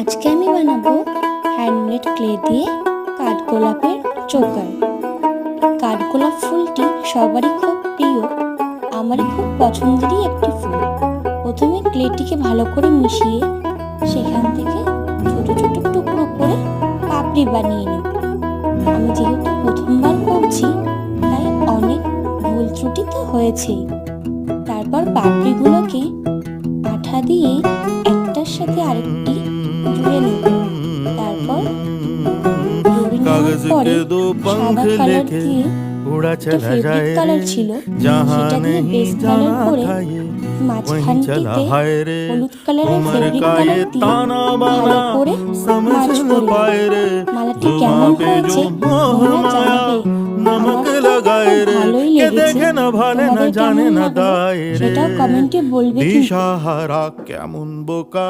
আজকে আমি বানাবো হ্যান্ডমেড ক্লে দিয়ে কাঠগোলাপের চোকার কাঠগোলাপ ফুলটি সবারই খুব প্রিয়, আমারই খুব পছন্দেরই একটি ফুল। প্রথমে ক্লেটিকে ভালো করে মিশিয়ে সেখান থেকে ছোট ছোট টুকরো করে পাপড়ি বানিয়ে নেব। আমি যেহেতু প্রথমবার করছি, তাই অনেক ভুল ত্রুটি তো হয়েছেই। তারপর পাপড়িগুলোকে আঠা দিয়ে একটার সাথে আরেকটি জুড়ে নেব তারপর জুড়ে নেওয়ার कागज পরে के दो पंख সাদা কালার लेके দিয়ে उड़ा একটা चला ফেব্রিক जाए কালার रे ছিল जहाँ সেটা দিয়ে नहीं বেস কালার जाना করে था ये वहीं चला মাঝখানটিতে हाय रे হলুদ কালারের उम्र ফেব্রিক का কালার ये দিয়ে ताना ভালো बाना করে समझ মাছ न করে पाए रे মালাটি जुबां কেমন पे হয়েছে जो मोह তোমরা माया জানাবে नमक আমার তো लगाए খুব রে ভালোই के লেগেছে देखे न भाले न তোমাদের জানে কেমন না লাগলো দায় রে সেটাও কমেন্টে বলবে কিন্তু দিশাহারা কেমন বোকা